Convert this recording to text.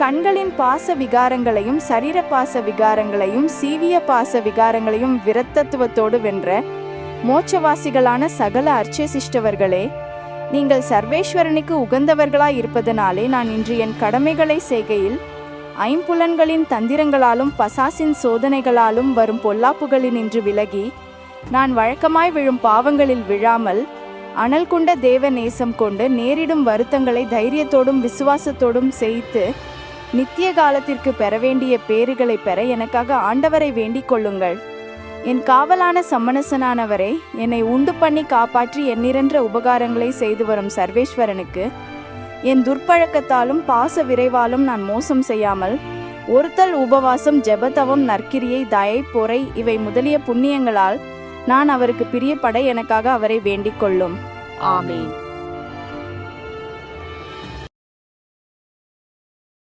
கண்களின் பாச விகாரங்களையும் சரீர பாச விகாரங்களையும் சீவிய பாச விகாரங்களையும் விரத்தத்துவத்தோடு வென்ற மோட்சவாசிகளான சகல அர்ச்சசிஷ்டவர்களே நீங்கள் சர்வேஸ்வரனுக்கு உகந்தவர்களாய் இருப்பதனாலே நான் இன்று என் கடமைகளை செய்கையில் ஐம்புலன்களின் தந்திரங்களாலும் பசாசின் சோதனைகளாலும் வரும் பொல்லாப்புகளினின்று விலகி நான் வழக்கமாய் விழும் பாவங்களில் விழாமல் அனல் கொண்ட தேவ நேசம் கொண்டு நேரிடும் வருத்தங்களை தைரியத்தோடும் விசுவாசத்தோடும் செய்து நித்திய காலத்திற்கு பெற வேண்டிய பேறுகளை பெற எனக்காக ஆண்டவரை வேண்டிக் கொள்ளுங்கள். என் காவலான சம்மனசனானவரே என்னை உண்டு பண்ணி காப்பாற்றி எண்ணிரன்ற உபகாரங்களை செய்து வரும் சர்வேஸ்வரனுக்கு என் துர்ப்பழக்கத்தாலும் பாச விரைவாலும் நான் மோசம் செய்யாமல் ஒருத்தல் உபவாசம் ஜெபதவம் நற்கிரியை தயை பொறை இவை முதலிய புண்ணியங்களால் நான் அவருக்கு பிரியப்பட எனக்காக அவரை வேண்டிக் கொள்ளும். ஆமேன்.